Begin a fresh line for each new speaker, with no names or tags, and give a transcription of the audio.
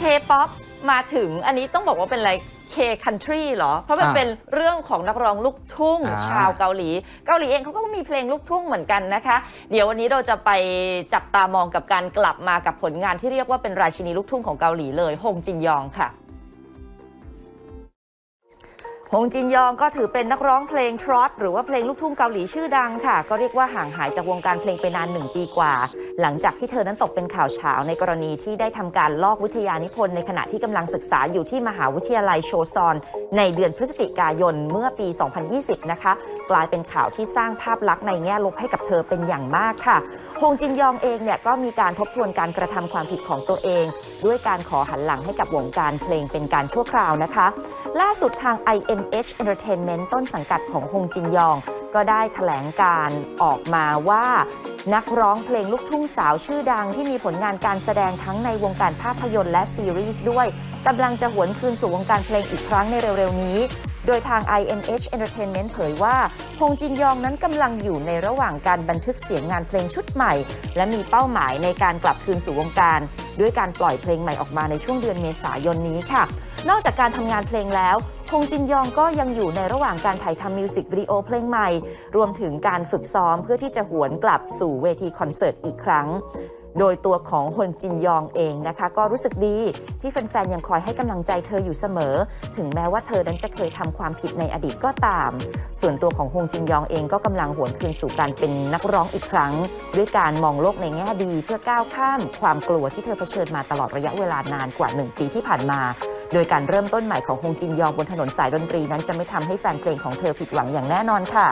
K-POP มาถึงอันนี้ต้องบอกว่าเป็นอะไร K-Country เหรอ เพราะมัน
อ่า
เป็นเรื่องของนักร้องลูกทุ่ง
อ่า
ชาวเกาหลี เกาหลีเองเขาก็มีเพลงลูกทุ่งเหมือนกันนะคะ เดี๋ยววันนี้เราจะไปจับตามองกับการกลับมากับผลงานที่เรียกว่าเป็นราชินีลูกทุ่งของเกาหลีเลยฮงจินยองค่ะ ฮงจินยองก็ถือเป็นนักร้องเพลงทรอตหรือว่าเพลงลูกทุ่งเกาหลีชื่อดังค่ะ ก็เรียกว่าห่างหายจากวงการเพลงไปนานหนึ่งปีกว่าหลังจากที่เธอนั้นตกเป็นข่าวเฉาในกรณีที่ได้ทำการลอกวิทยานิพนธ์ในขณะที่กำลังศึกษาอยู่ที่มหาวิทยาลัยโชซอน ในเดือนพฤศจิกายนเมื่อปี 2020 นะคะ กลายเป็นข่าวที่สร้างภาพลักษณ์ในแง่ลบให้กับเธอเป็นอย่างมากค่ะฮงจินยองเองเนี่ยก็มีการทบทวนการกระทำความผิดของตัวเอง ด้วยการขอหันหลังให้กับวงการเพลงเป็นการชั่วคราวนะคะ ล่าสุดทาง IMH Entertainment ต้นสังกัดของฮงจินยอง ก็ได้แถลงการออกมาว่า นักร้องเพลงลูกทุ่งสาวชื่อดังที่มีผลงานการแสดงทั้งในวงการภาพยนตร์และซีรีส์ด้วยกำลังจะหวนคืนสู่วงการเพลงอีกครั้งในเร็วๆนี้ โดยทาง IMH Entertainment เผยว่าฮงจินยองนั้นกำลังอยู่ในระหว่างการบันทึกเสียงงานเพลงชุดใหม่ และมีเป้าหมายในการกลับคืนสู่วงการ ด้วยการปล่อยเพลงใหม่ออกมาในช่วงเดือนเมษายนนี้ค่ะ นอกจากการทำงานเพลงแล้วฮงจินยองก็ยังอยู่ในระหว่างการถ่ายทำมิวสิกวิดีโอเพลงใหม่ รวมถึงการฝึกซ้อมเพื่อที่จะหวนกลับสู่เวทีคอนเสิร์ตอีกครั้ง โดยตัวของฮนจินยองเองนะคะ ก็รู้สึกดีที่แฟนๆ ยังคอยให้กำลังใจเธออยู่เสมอ ถึงแม้ว่าเธอนั้นจะเคยทำความผิดในอดีตก็ตาม ส่วนตัวของฮงจินยองเองก็กำลังหวนคืนสู่การเป็นนักร้องอีกครั้ง ด้วยการมองโลกในแง่ดี เพื่อก้าวข้าม ความกลัวที่เธอเผชิญมาตลอดระยะเวลานานกว่า 1 ปีที่ผ่านมา โดยการเริ่มต้นใหม่ของฮงจินยองบนถนนสายดนตรีนั้นจะไม่ทำให้แฟนเพลงของเธอผิดหวังอย่างแน่นอนค่ะ